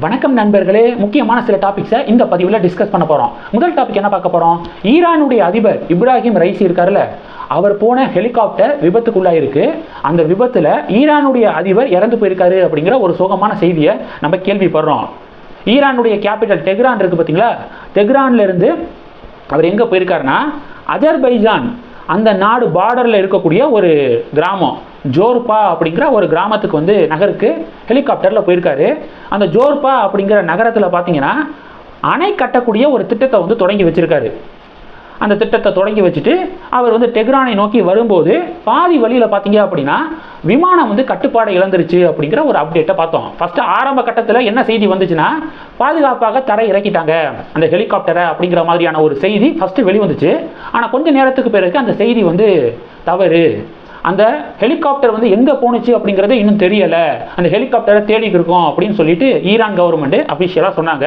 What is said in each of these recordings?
வணக்கம் நண்பர்களே முக்கியமான சில டாபிக்ஸை இந்த பதிவில் டிஸ்கஸ் பண்ண போகிறோம் முதல் டாபிக் என்ன பார்க்க போகிறோம் ஈரானுடைய அதிபர் இப்ராஹிம் ரைசி இருக்கார்ல அவர் போன ஹெலிகாப்டர் விபத்துக்குள்ளாயிருக்கு அந்த விபத்தில் ஈரானுடைய அதிபர் இறந்து போயிருக்காரு அப்படிங்கிற ஒரு சோகமான செய்தியை நம்ம கேள்விப்படுறோம். ஈரானுடைய கேபிட்டல் டெஹ்ரான் இருக்குது பார்த்தீங்களா டெஹ்ரான்லேருந்து அவர் எங்கே போயிருக்காருன்னா அஜர்பைஜான் அந்த நாடு பார்டரில் இருக்கக்கூடிய ஒரு கிராமம். ஜோர்பா அப்படிங்கிற ஒரு கிராமத்துக்கு வந்து நகருக்கு ஹெலிகாப்டரில் போயிருக்காரு. அந்த ஜோர்பா அப்படிங்கிற நகரத்தில் பார்த்தீங்கன்னா அணை கட்டக்கூடிய ஒரு திட்டத்தை வந்து தொடங்கி வச்சுருக்காரு. அந்த திட்டத்தை தொடங்கி வச்சுட்டு அவர் வந்து டெஹ்ரானை நோக்கி வரும்போது பாதி வழியில் பார்த்தீங்க அப்படின்னா விமானம் வந்து கட்டுப்பாடை இழந்துருச்சு அப்படிங்கிற ஒரு அப்டேட்டை பார்த்தோம். ஃபஸ்ட்டு ஆரம்ப கட்டத்தில் என்ன செய்தி வந்துச்சுன்னா பாதுகாப்பாக தரை இறக்கிட்டாங்க. அந்த ஹெலிகாப்டரை அப்படிங்கிற மாதிரியான ஒரு செய்தி ஃபஸ்ட்டு வெளிவந்துச்சு. ஆனால் கொஞ்ச நேரத்துக்கு பிறகு அந்த செய்தி வந்து தவறு. அந்த ஹெலிகாப்டர் வந்து எங்கே போணுச்சு அப்படிங்கிறது இன்னும் தெரியலை. அந்த ஹெலிகாப்டரை தேடிட்டு இருக்கோம் அப்படின்னு சொல்லிட்டு ஈரான் கவர்மெண்ட் அஃபிஷியலாக சொன்னாங்க.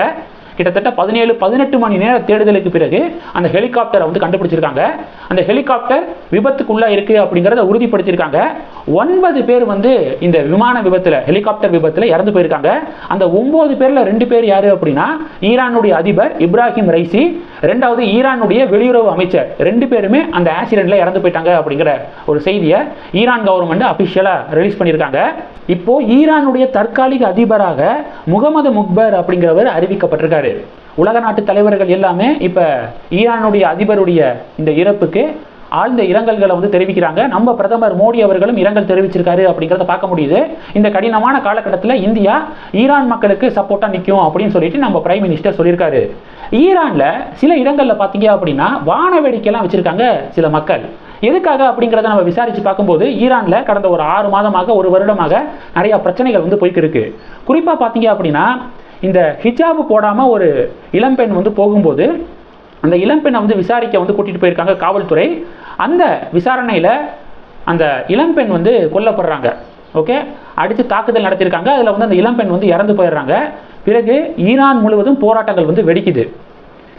கிட்டத்தட்ட பதினேழு பதினெட்டு மணி நேர தேடுதலுக்கு பிறகு அந்த ஹெலிகாப்டரை வந்து கண்டுபிடிச்சிருக்காங்க. அந்த ஹெலிகாப்டர் விபத்துக்குள்ளே இருக்குது அப்படிங்கிறத உறுதிப்படுத்தியிருக்காங்க. ஒன்பது பேர் வந்து இந்த விமான விபத்தில் ஹெலிகாப்டர் விபத்தில் இறந்து போயிருக்காங்க. அந்த ஒன்பது பேரில் ரெண்டு பேர் யார் அப்படின்னா ஈரானுடைய அதிபர் இப்ராஹிம் ரைசி ரெண்டாவது ஈரானுடைய வெளியுறவு அமைச்சர். ரெண்டு பேருமே அந்த ஆக்சிடென்ட்ல இறந்து போயிட்டாங்க அப்படிங்கிற ஒரு செய்தியை ஈரான் கவர்மெண்ட் அஃபிஷியலாக ரிலீஸ் பண்ணியிருக்காங்க. இப்போ ஈரானுடைய தற்காலிக அதிபராக முகமது முக்பர் அப்படிங்கிறவர் அறிவிக்கப்பட்டிருக்காரு. உலக நாட்டு தலைவர்கள் எல்லாமே இப்போ ஈரானுடைய அதிபருடைய இந்த இறப்புக்கு ஆழ்ந்த இரங்கல்களை வந்து தெரிவிக்கிறாங்க. நம்ம பிரதமர் மோடி அவர்களும் இரங்கல் தெரிவிச்சிருக்காரு அப்படிங்கிறத பார்க்க முடியுது. இந்த கடினமான காலகட்டத்தில் இந்தியா ஈரான் மக்களுக்கு சப்போர்ட்டாக நிற்கும் அப்படின்னு சொல்லிட்டு நம்ம பிரைம் மினிஸ்டர் சொல்லியிருக்காரு. ஈரானில் சில இடங்களில் பார்த்தீங்க அப்படின்னா வான வேடிக்கைலாம் வச்சுருக்காங்க சில மக்கள். எதுக்காக அப்படிங்கிறத நம்ம விசாரித்து பார்க்கும்போது ஈரானில் கடந்த ஒரு ஆறு மாதமாக ஒரு வருடமாக நிறையா பிரச்சனைகள் வந்து போய்க்கிருக்கு. குறிப்பாக பார்த்தீங்க அப்படின்னா இந்த ஹிஜாபு போடாமல் ஒரு இளம்பெண் வந்து போகும்போது அந்த இளம்பெண்ணை வந்து விசாரிக்க வந்து கூட்டிகிட்டு போயிருக்காங்க காவல்துறை. அந்த விசாரணையில் அந்த இளம்பெண் வந்து கொல்லப்படுறாங்க. ஓகே அடித்து தாக்குதல் நடத்தியிருக்காங்க. அதில் வந்து அந்த இளம்பெண் வந்து இறந்து போயிடுறாங்க. பிறகு ஈரான் முழுவதும் போராட்டங்கள் வந்து வெடிக்குது.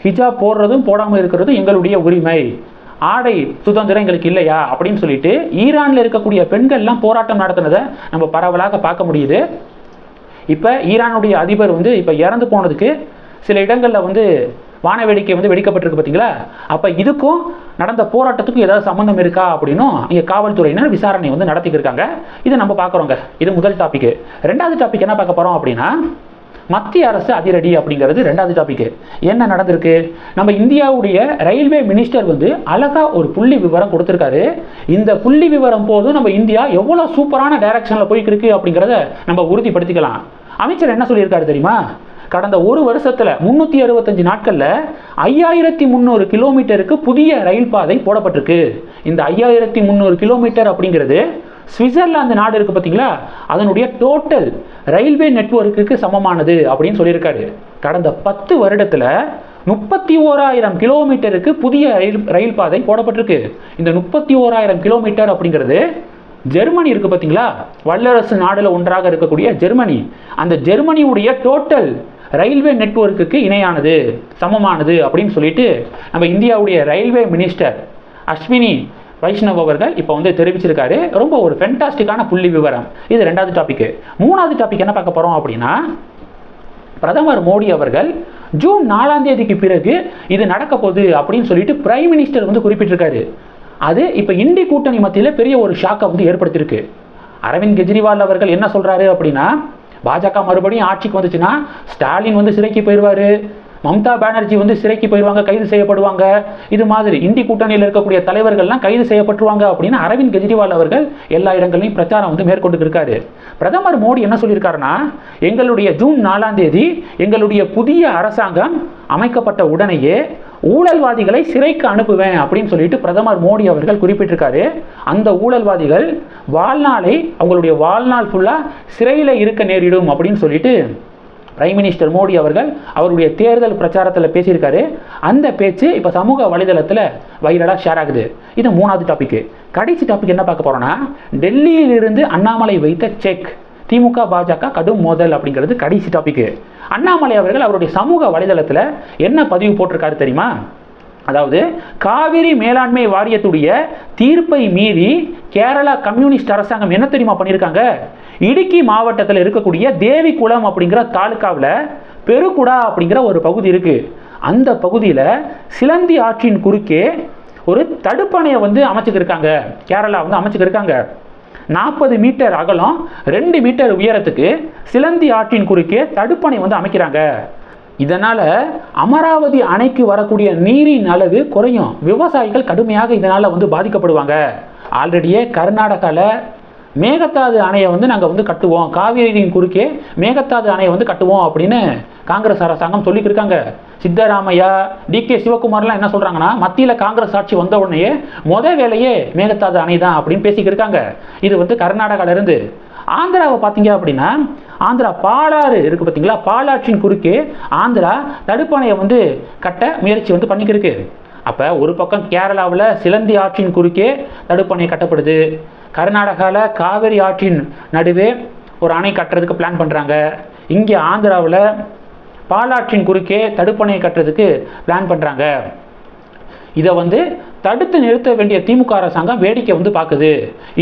ஹிஜாப் போடுறதும் போடாமல் இருக்கிறதும் எங்களுடைய உரிமை. ஆடை சுதந்திரம் எங்களுக்கு இல்லையா? அப்படின்னு சொல்லிட்டு ஈரானில் இருக்கக்கூடிய பெண்கள்லாம் போராட்டம் நடத்தினதை நம்ம பரவலாக பார்க்க முடியுது. இப்போ ஈரானுடைய அதிபர் வந்து இப்போ இறந்து போனதுக்கு சில இடங்களில் வந்து வான வேடிக்கை வந்து வெடிக்கப்பட்டிருக்கு பார்த்தீங்களா? அப்போ இதுக்கும் நடந்த போராட்டத்துக்கும் ஏதாவது சம்மந்தம் இருக்கா அப்படின்னும் இங்கே காவல்துறையினர் விசாரணை வந்து நடத்திக்கிட்டு இருக்காங்க. இதை நம்ம பார்க்குறோங்க. இது முதல் டாபிக் ரெண்டாவது டாபிக் என்ன பார்க்க போகிறோம் அப்படின்னா மத்திய அரசு அதிரடி அப்படிங்கிறது ரெண்டாவது டாபிக்கு என்ன நடந்திருக்கு? நம்ம இந்தியாவுடைய ரயில்வே மினிஸ்டர் வந்து அழகா ஒரு புள்ளி விவரம் கொடுத்துருக்காரு. இந்த புள்ளி விவரம் போதும் நம்ம இந்தியா எவ்வளோ சூப்பரான டைரக்ஷனில் போய்க்கு இருக்கு அப்படிங்கிறத நம்ம உறுதிப்படுத்திக்கலாம். அமைச்சர் என்ன சொல்லியிருக்காரு தெரியுமா? கடந்த ஒரு வருஷத்தில் முன்னூற்றி அறுபத்தஞ்சு நாட்களில் ஐயாயிரத்தி முந்நூறு கிலோமீட்டருக்கு புதிய ரயில் பாதை போடப்பட்டிருக்கு. இந்த ஐயாயிரத்தி முந்நூறு கிலோமீட்டர் அப்படிங்கிறது சுவிட்சர்லாந்து நாடு இருக்குது பார்த்தீங்களா அதனுடைய டோட்டல் ரயில்வே நெட்வொர்க்குக்கு சமமானது அப்படின்னு சொல்லியிருக்காரு. கடந்த பத்து வருடத்தில் முப்பத்தி ஓராயிரம் கிலோமீட்டருக்கு புதிய ரயில் ரயில் பாதை போடப்பட்டிருக்கு. இந்த முப்பத்தி ஓராயிரம் கிலோமீட்டர் அப்படிங்கிறது ஜெர்மனி இருக்குது பார்த்தீங்களா வல்லரசு நாடில் ஒன்றாக இருக்கக்கூடிய ஜெர்மனி. அந்த ஜெர்மனியுடைய டோட்டல் ரயில்வே நெட்வொர்க்குக்கு இணையானது சமமானது அப்படின்னு சொல்லிட்டு நம்ம இந்தியாவுடைய ரயில்வே மினிஸ்டர் அஸ்வினி வைஷ்ணவ் அவர்கள் இப்போ வந்து தெரிவிச்சிருக்காரு. ரொம்ப ஒரு ஃபென்டாஸ்டிக்கான புள்ளி விவரம். இது ரெண்டாவது டாபிக் மூணாவது டாபிக் என்ன பார்க்க போகிறோம் அப்படின்னா பிரதமர் மோடி அவர்கள் ஜூன் நாலாம் தேதிக்கு பிறகு இது நடக்க போகுது அப்படின்னு சொல்லிட்டு பிரைம் மினிஸ்டர் வந்து குறிப்பிட்டிருக்காரு. அது இப்போ இந்தி கூட்டணி மத்தியில் பெரிய ஒரு ஷாக்கை வந்து ஏற்படுத்தியிருக்கு. அரவிந்த் கெஜ்ரிவால் அவர்கள் என்ன சொல்கிறாரு அப்படின்னா பாஜக மறுபடியும் ஆட்சிக்கு வந்துச்சுன்னா ஸ்டாலின் வந்து சிறைக்கு போயிடுவாரு மம்தா பானர்ஜி வந்து சிறைக்கு போயிடுவாங்க கைது செய்யப்படுவாங்க. இது மாதிரி இந்தி கூட்டணியில் இருக்கக்கூடிய தலைவர்கள்லாம் கைது செய்யப்பட்டுருவாங்க அப்படின்னு அரவிந்த் கெஜ்ரிவால் அவர்கள் எல்லா இடங்களையும் பிரச்சாரம் வந்து மேற்கொண்டு இருக்காரு. பிரதமர் மோடி என்ன சொல்லியிருக்காருன்னா எங்களுடைய ஜூன் நாலாம் தேதி எங்களுடைய புதிய அரசாங்கம் அமைக்கப்பட்ட உடனேயே ஊழல்வாதிகளை சிறைக்கு அனுப்புவேன் அப்படின்னு சொல்லிட்டு பிரதமர் மோடி அவர்கள் குறிப்பிட்டிருக்காரு. அந்த ஊழல்வாதிகள் வாழ்நாளை அவங்களுடைய வாழ்நாள் ஃபுல்லாக சிறையில் இருக்க நேரிடும் அப்படின்னு சொல்லிட்டு பிரைம் மினிஸ்டர் மோடி அவர்கள் அவருடைய தேர்தல் பிரச்சாரத்தில் பேசியிருக்காரு. அந்த பேச்சு இப்போ சமூக வலைதளத்தில் வைரலாக ஷேர் ஆகுது. இது மூணாவது டாபிக் கடைசி டாபிக் என்ன பார்க்க போகிறோன்னா டெல்லியிலிருந்து அண்ணாமலை வைத்த செக் திமுக பாஜக கடும் மோதல் அப்படிங்கிறது கடைசி டாபிக் அண்ணாமலை அவர்கள் அவருடைய சமூக வலைதளத்தில் என்ன பதிவு போட்டிருக்காரு தெரியுமா? அதாவது காவிரி மேலாண்மை வாரியத்துடைய தீர்ப்பை மீறி கேரளா கம்யூனிஸ்ட் அரசாங்கம் என்ன தெரியுமா பண்ணியிருக்காங்க இடுக்கி மாவட்டத்தில் இருக்கக்கூடிய தேவிக்குளம் அப்படிங்கிற தாலுக்காவில் பெருகுடா அப்படிங்கிற ஒரு பகுதி இருக்குது அந்த பகுதியில் சிலந்தி ஆற்றின் குறுக்கே ஒரு தடுப்பணையை வந்து அமைச்சுக்கிருக்காங்க. கேரளா வந்து அமைச்சுக்கிருக்காங்க. நாற்பது மீட்டர் அகலம் ரெண்டு மீட்டர் உயரத்துக்கு சிலந்தி ஆற்றின் குறுக்கே தடுப்பணை வந்து அமைக்கிறாங்க. இதனால் அமராவதி அணைக்கு வரக்கூடிய நீரின் அளவு குறையும். விவசாயிகள் கடுமையாக இதனால் வந்து பாதிக்கப்படுவாங்க. ஆல்ரெடியே கர்நாடகாவில் மேகத்தாது அணையை வந்து நாங்கள் வந்து கட்டுவோம். காவேரியின் குறுக்கே மேகத்தாது அணையை வந்து கட்டுவோம் அப்படின்னு காங்கிரஸ் அரசாங்கம் சொல்லிக்கிருக்காங்க சித்தராமையா டி. கே. சிவகுமார்லாம் என்ன சொல்கிறாங்கன்னா மத்தியில் காங்கிரஸ் ஆட்சி வந்த உடனேயே முத வேலையே மேகத்தாது அணை தான் அப்படின்னு பேசிக்கிருக்காங்க இது வந்து கர்நாடகாவிலேருந்து ஆந்திராவை பார்த்தீங்க அப்படின்னா ஆந்திரா பாலாறு இருக்குது பார்த்தீங்களா? பாலாற்றின் குறுக்கே ஆந்திரா தடுப்பணையை வந்து கட்ட முயற்சி வந்து பண்ணிக்கிருக்கு அப்போ ஒரு பக்கம் கேரளாவில் சிலந்தி ஆற்றின் குறுக்கே தடுப்பணை கட்டப்படுது. கர்நாடகாவில் காவிரி ஆற்றின் நடுவே ஒரு அணை கட்டுறதுக்கு பிளான் பண்ணுறாங்க இங்கே ஆந்திராவில் பாலாற்றின் குறுக்கே தடுப்பணை கட்டுறதுக்கு பிளான் பண்ணுறாங்க இதை வந்து தடுத்து நிறுத்த வேண்டிய திமுக அரசாங்கம் வேடிக்கை வந்து பார்க்குது.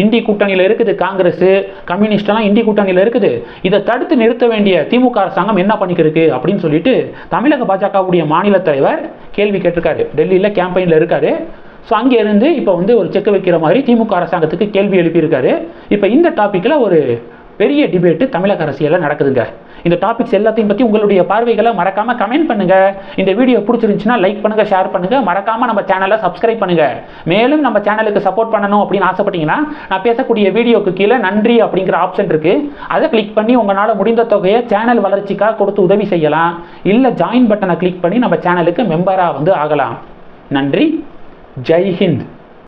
இந்தி கூட்டணியில் இருக்குது காங்கிரஸ் கம்யூனிஸ்டெல்லாம் இந்தி கூட்டணியில் இருக்குது. இதை தடுத்து நிறுத்த வேண்டிய திமுக அரசாங்கம் என்ன பண்ணிக்கிருக்கு அப்படின்னு சொல்லிட்டு தமிழக பாஜகவுடைய மாநில தலைவர் கேள்வி கேட்டிருக்காரு. டெல்லியில் கேம்பெயினில் இருக்காரு. ஸோ அங்கே இருந்து இப்போ வந்து ஒரு செக் வைக்கிற மாதிரி திமுக அரசாங்கத்துக்கு கேள்வி எழுப்பியிருக்காரு. இப்போ இந்த டாப்பிக்கில் ஒரு பெரிய டிபேட்டு தமிழக அரசியலில் நடக்குதுங்க. இந்த டாபிக்ஸ் எல்லாத்தையும் பற்றி உங்களுடைய பார்வைகளை மறக்காமல் கமெண்ட் பண்ணுங்கள் இந்த வீடியோ பிடிச்சிருந்துச்சுன்னா லைக் பண்ணுங்கள் ஷேர் பண்ணுங்கள் மறக்காமல் நம்ம சேனலை சப்ஸ்கிரைப் பண்ணுங்கள் மேலும் நம்ம சேனலுக்கு சப்போர்ட் பண்ணணும் அப்படின்னு ஆசைப்பட்டீங்கன்னா நான் பேசக்கூடிய வீடியோக்கு கீழே நன்றி அப்படிங்கிற ஆப்ஷன் இருக்குது அதை கிளிக் பண்ணி உங்களால் முடிந்த தொகையை சேனல் வளர்ச்சிக்காக கொடுத்து உதவி செய்யலாம். இல்லை ஜாயின் பட்டனை கிளிக் பண்ணி நம்ம சேனலுக்கு மெம்பராக வந்து ஆகலாம். நன்றி. Jai Hind.